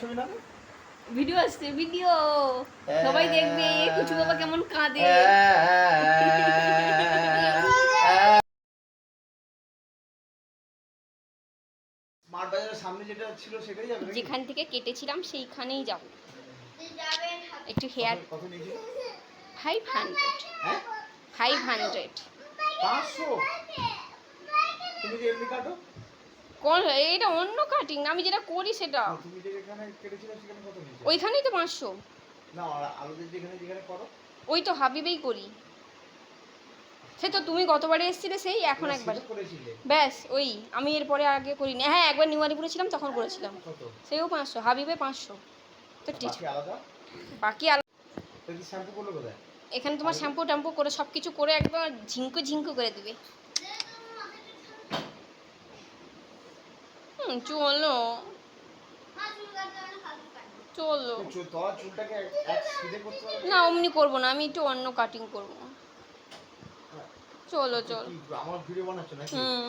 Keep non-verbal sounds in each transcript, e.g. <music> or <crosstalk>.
ছবি না ভিডিও আসছে ভিডিও। সবাই দেখবে কুচু বাবা কেমন কাঁদে। স্মার্ট বাজারের সামনে যেটা ছিল সেটাই যাবে যেখান থেকে কেটেছিলাম সেইখানেই যাব। একটু হেয়ার ফাইভ হান্ড্রেড হ্যাঁ? ফাইভ হান্ড্রেড পাঁচশো? তুমি যে এমনি কাটো? কোন এটা অন্য কাটিং আমি যেটা করি সেটা। তুমি যে এখানে কেটেছিলে সেখানে কত নিয়েছো? ওইখানেই তো পাঁচশো। না আর আলুদের যেখানে যেখানে করো? ওই তো হাবিবেই করি। সে তো তুমি গতবারে এসেছিলে সেই এখন একবার। ব্যাস ওই আমি এরপরে আগে করিনি। হ্যাঁ একবার নিউ আলিপুরে ছিলাম তখন করেছিলাম। সেও পাঁচশো হাবিবে পাঁচশো। তো ঠিক বাকি আলাদা কি এখানে তোমার শ্যাম্পু ট্যাম্পু করে সব কিছু করে একদম ঝিঙ্কু ঝিঙ্কু করে দিবে। হুম চলো। চলো। না অমনি করব না আমি একটু অন্য কাটিং করব। চলো চলো। আমার ভিডিও বানাচ্ছ নাকি? হুম।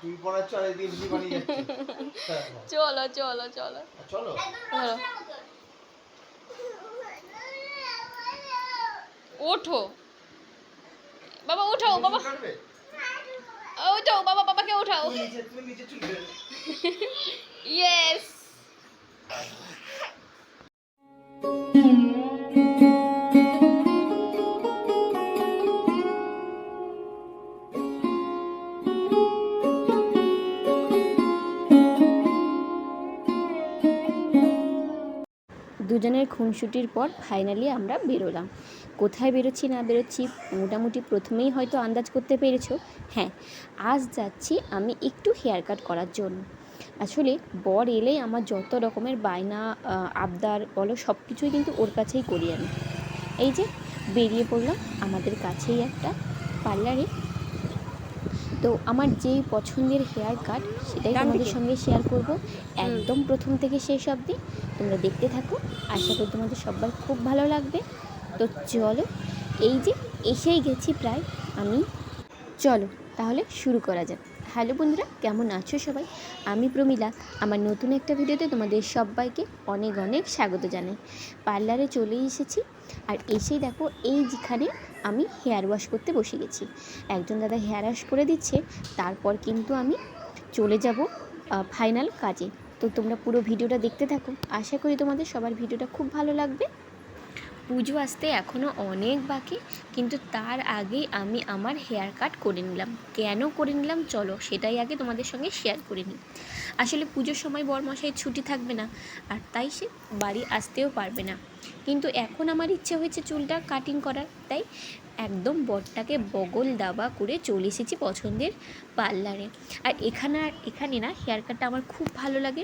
তুই পড়াচ্ছ আর এদিকে ভিডিও বানিয়ে যাচ্ছিস। <laughs> চলো চলো চলো। চলো। ওঠো। বাবা ওঠো বাবা। চুল কাটবে? ওঠো বাবা বাবাকে ওঠাও ইয়েস দুজনের খুনসুটির পর ফাইনালি আমরা বেরোলাম। কোথায় বেরোচ্ছি না বেরোচ্ছি মোটামুটি প্রথমেই হয়তো আন্দাজ করতে পেরেছ। হ্যাঁ আজ যাচ্ছি আমি একটু হেয়ার কাট করার জন্য। আসলে বর এলেই আমার যত রকমের বায়না আবদার বলো সব কিছুই কিন্তু ওর কাছেই করি আমি। এই যে বেরিয়ে পড়লাম আমাদের কাছেই একটা পার্লারে। তো আমার যেই পছন্দের হেয়ার কাট সেটাই তোমাদের সঙ্গে শেয়ার করব। একদম প্রথম থেকে শেষ অবধি। তোমরা দেখতে থাকো। আশা করি তোমাদের সবার খুব ভালো লাগবে। তো চলো, এই যে এসেই গেছি প্রায়, আমি। চলো, তাহলে শুরু করা যাক। হ্যালো বন্ধুরা, কেমন আছো সবাই? আমি প্রমিলা। আমার নতুন একটা ভিডিওতে তোমাদের সবাইকে অনেক অনেক স্বাগত জানাই। পার্লারে চলে এসেছি, আর এসেই দেখো এই যেখানে আমি হেয়ার ওয়াশ করতে বসে গেছি। একজন দাদা হেয়ার ওয়াশ করে দিচ্ছে, তারপর কিন্তু আমি চলে যাব ফাইনাল কাজে। তো তোমরা পুরো ভিডিওটা দেখতে থাকো। আশা করি তোমাদের সবার ভিডিওটা খুব ভালো লাগবে। পুজো আসতে এখনও অনেক বাকি, কিন্তু তার আগেই আমি আমার হেয়ার কাট করে নিলাম। কেন করে নিলাম? চলো, সেটাই আগে তোমাদের সঙ্গে শেয়ার করে নিই। আসলে পুজোর সময় বরমশাই ছুটি থাকবে না, আর তাই সে বাড়ি আসতেও পারবে না। কিন্তু এখন আমার ইচ্ছে হয়েছে চুলটা কাটিং করার, তাই একদম বরটাকে বগল দাবা করে চলে এসেছি পছন্দের পার্লারে আর এখানে এখানে না হেয়ার কাটটা আমার খুব ভালো লাগে,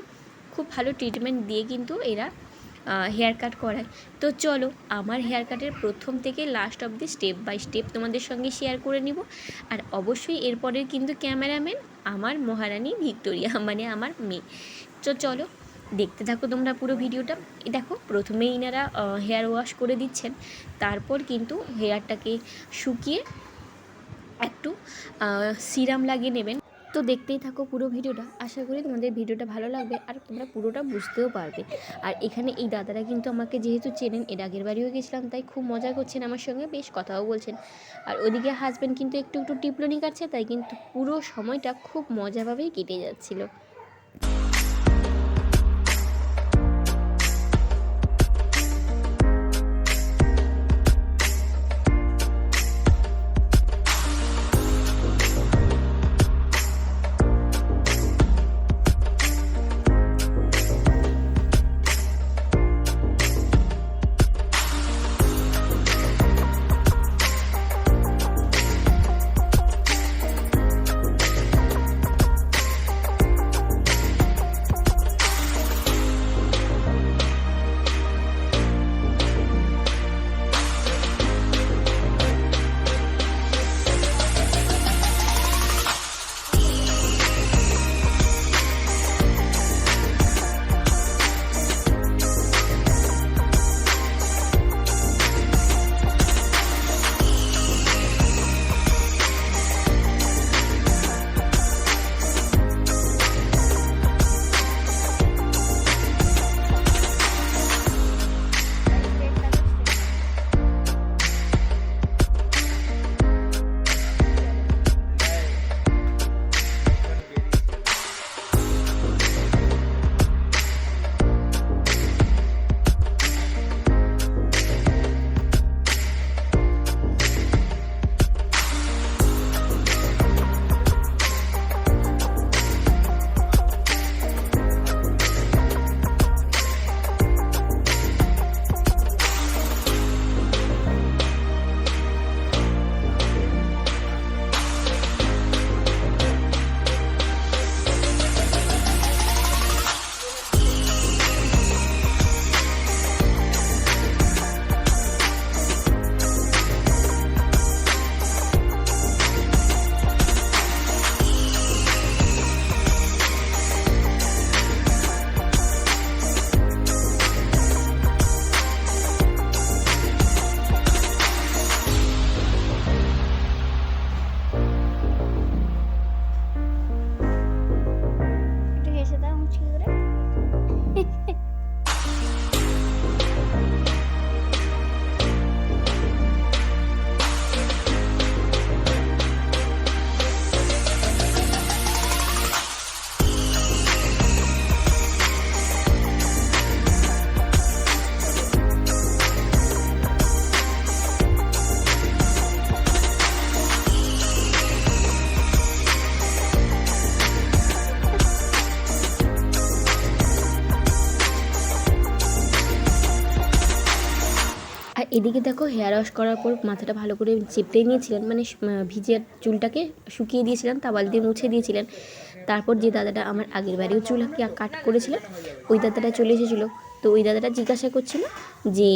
খুব ভালো ট্রিটমেন্ট দিয়ে কিন্তু এরা হেয়ার কাট করায়। তো চলো, আমার হেয়ার কাটের প্রথম থেকে লাস্ট অবধি স্টেপ বাই স্টেপ তোমাদের সঙ্গে শেয়ার করে নিব। আর অবশ্যই এরপরের কিন্তু ক্যামেরাম্যান আমার মহারানী ভিক্টোরিয়া <laughs> মানে আমার মেয়ে। তো চলো, দেখতে থাকো তোমরা পুরো ভিডিওটা। দেখো প্রথমে ইনারা হেয়ার ওয়াশ করে দিচ্ছেন। তারপর কিন্তু হেয়ারটাকে শুকিয়ে একটু সিরাম লাগিয়ে নেবেন। তো দেখতেই থাকো পুরো ভিডিওটা। আশা করি তোমাদের ভিডিওটা ভালো লাগবে আর তোমরা পুরোটা বুঝতেও পারবে। আর এখানে এই দাদারা কিন্তু আমাকে যেহেতু চেনেন, এর আগের বাড়িও গেছিলাম, তাই খুব মজা করছেন আমার সঙ্গে, বেশ কথাও বলছেন। আর ওদিকে হাজব্যান্ড কিন্তু একটু একটু টিপলনি কাটছে, তাই কিন্তু পুরো সময়টা খুব মজাভাবেই কেটে যাচ্ছিল। এদিকে দেখো হেয়ার ওয়াশ করার পর মাথাটা ভালো করে চেপড়ে নিয়েছিলেন মানে ভিজে চুলটাকে শুকিয়ে দিয়েছিলেন, তাওয়াল দিয়ে মুছে দিয়েছিলেন। তারপর যে দাদাটা আমার আগের বাড়িও চুল কাট করেছিলেন, ওই দাদাটা চলে এসেছিল। তো ওই দাদাটা জিজ্ঞাসা করছিল যে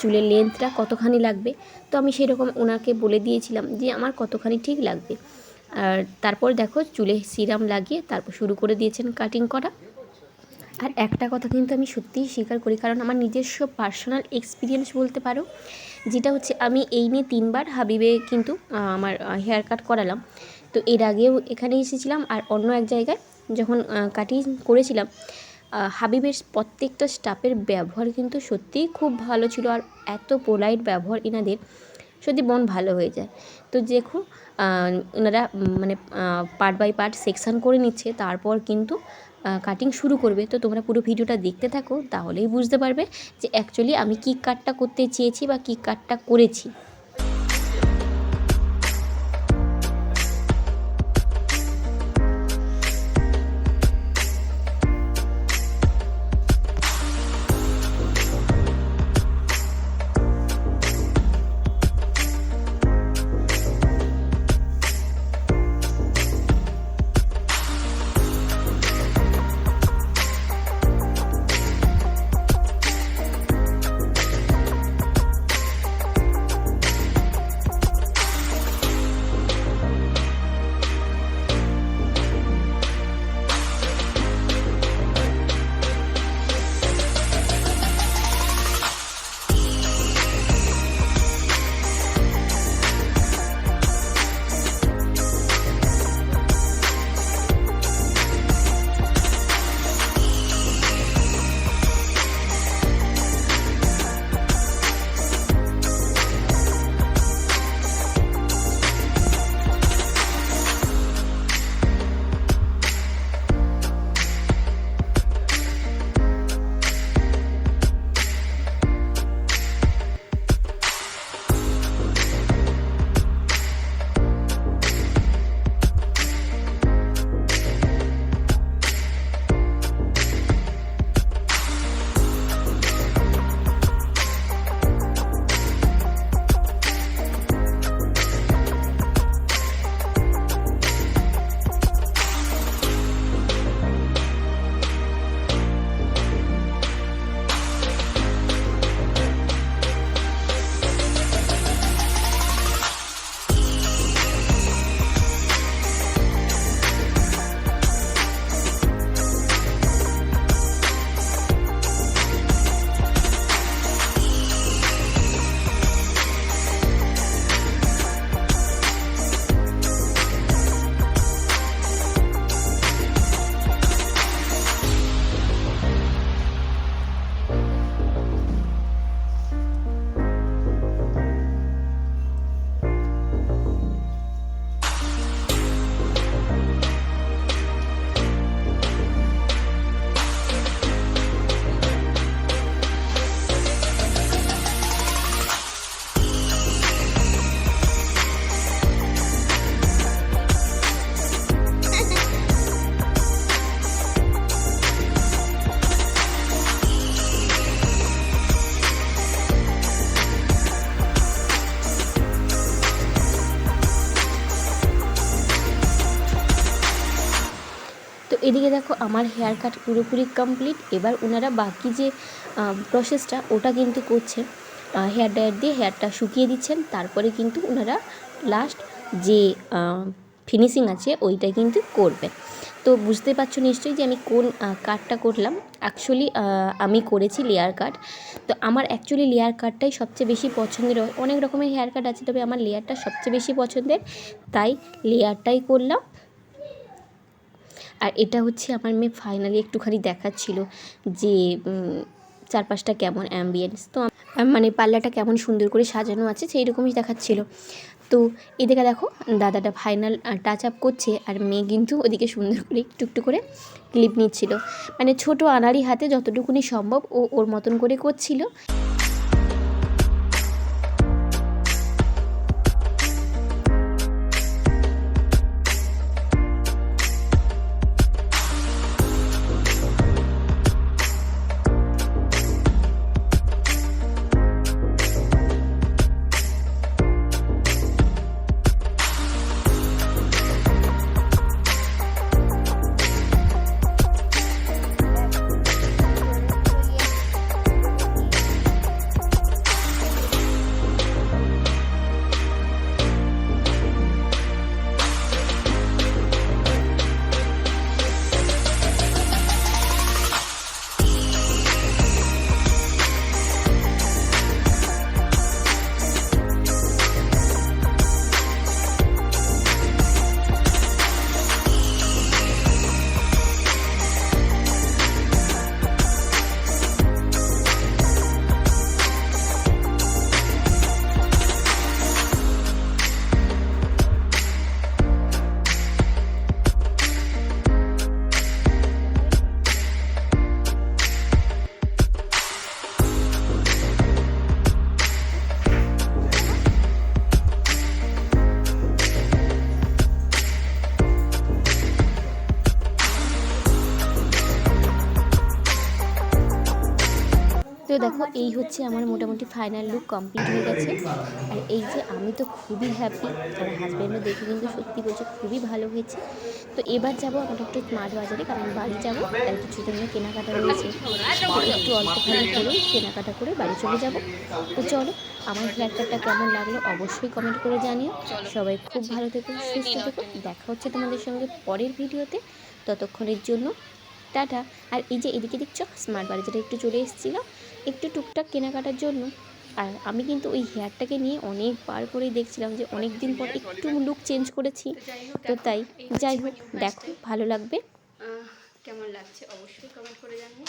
চুলের লেন্থটা কতখানি লাগবে? তো আমি সেরকম ওনাকে বলে দিয়েছিলাম যে, আমার কতখানি ঠিক লাগবে। আর তারপর দেখো চুলে সিরাম লাগিয়ে তারপর শুরু করে দিয়েছেন কাটিং করা। আর একটা কথা কিন্তু আমি সত্যিই স্বীকার করি, কারণ আমার নিজস্ব পার্সোনাল এক্সপিরিয়েন্স বলতে পারো, যেটা হচ্ছে আমি এই নিয়ে তিনবার হাবিবে কিন্তু আমার হেয়ার কাট করালাম। তো এর আগেও এখানে এসেছিলাম আর অন্য এক জায়গায় যখন কাটিং করেছিলাম হাবিবের প্রত্যেকটা স্টাফের ব্যবহার কিন্তু সত্যিই খুব ভালো ছিল আর এত পোলাইট ব্যবহার এনাদের সত্যি মন ভালো হয়ে যায়। তো দেখো ওনারা মানে পার্ট বাই পার্ট সেকশন করে নিচ্ছে, তারপর কিন্তু কাটিং শুরু করবে। তো তোমরা পুরো ভিডিওটা দেখতে থাকো, তাহলেই বুঝতে পারবে যে অ্যাকচুয়ালি আমি কী কাটটা করতে চেয়েছি বা কী কাটটা করেছি। এদিকে দেখো, আমার হেয়ার কাট পুরোপুরি কমপ্লিট এবার ওনারা বাকি যে প্রসেসটা ওটা কিন্তু করছেন। হেয়ার ড্রায়ার দিয়ে হেয়ারটা শুকিয়ে দিচ্ছেন। তারপরে কিন্তু ওনারা লাস্ট যে ফিনিশিং আছে, ওইটা কিন্তু করবেন। তো বুঝতে পারছ নিশ্চয়ই যে আমি কোন কাটটা করলাম। অ্যাকচুয়ালি আমি করেছি লেয়ার কাট তো আমার অ্যাকচুয়ালি লেয়ার কাটটাই সবচেয়ে বেশি পছন্দের। অনেক রকমের হেয়ার কাট আছে, তবে আমার লেয়ারটা সবচেয়ে বেশি পছন্দের। তাই লেয়ারটাই করলাম। আর এটা হচ্ছে আমার মেয়ে ফাইনালি একটুখানি দেখাচ্ছিল যে চারপাশটা কেমন অ্যাম্বিয়েন্স তো মানে পাল্লাটা কেমন সুন্দর করে সাজানো আছে সেই রকমই দেখাচ্ছিল। তো এদিকে দেখো, দাদাটা ফাইনাল টাচ আপ করছে আর মেয়ে কিন্তু ওদিকে সুন্দর করে একটু একটু করে ক্লিপ নিচ্ছিল। মানে ছোট আনারি হাতে যতটুকুনি সম্ভব ও ওর মতন করে করছিল। দেখো, এই হচ্ছে আমার মোটামুটি ফাইনাল লুক কমপ্লিট হয়ে গেছে। আর এই যে আমি তো খুবই হ্যাপি আর হাজব্যান্ডও দেখে কিন্তু সত্যি বলছে খুবই ভালো হয়েছে। তো এবার যাব আমার একটু স্মার্ট বাজারে কারণ বাড়ি যাব, তাই কিছু জন্য কেনাকাটা রয়েছে। একটু অল্পখানি করেই কেনাকাটা করে বাড়ি চলে যাব। তো চলো, আমার কাটটা কেমন লাগল অবশ্যই কমেন্ট করে জানিও। সবাই খুব ভালো থেকো, সুস্থ থেকো। দেখা হচ্ছে তোমাদের সঙ্গে পরের ভিডিওতে। ততক্ষণের জন্য টাটা। আর এই যে এদিকে দেখছ স্মার্ট বাজারে একটু চলে এসেছিল। একটু টুকটাক কেনাকাটার জন্য। আর আমি কিন্তু ওই হেয়ারটাকে নিয়ে অনেকবার করেই দেখছিলাম যে অনেক দিন পর একটু লুক চেঞ্জ করেছি। তো তাই যাই হোক দেখো ভালো লাগবে। কেমন লাগছে অবশ্যই কমেন্ট করে জানিও।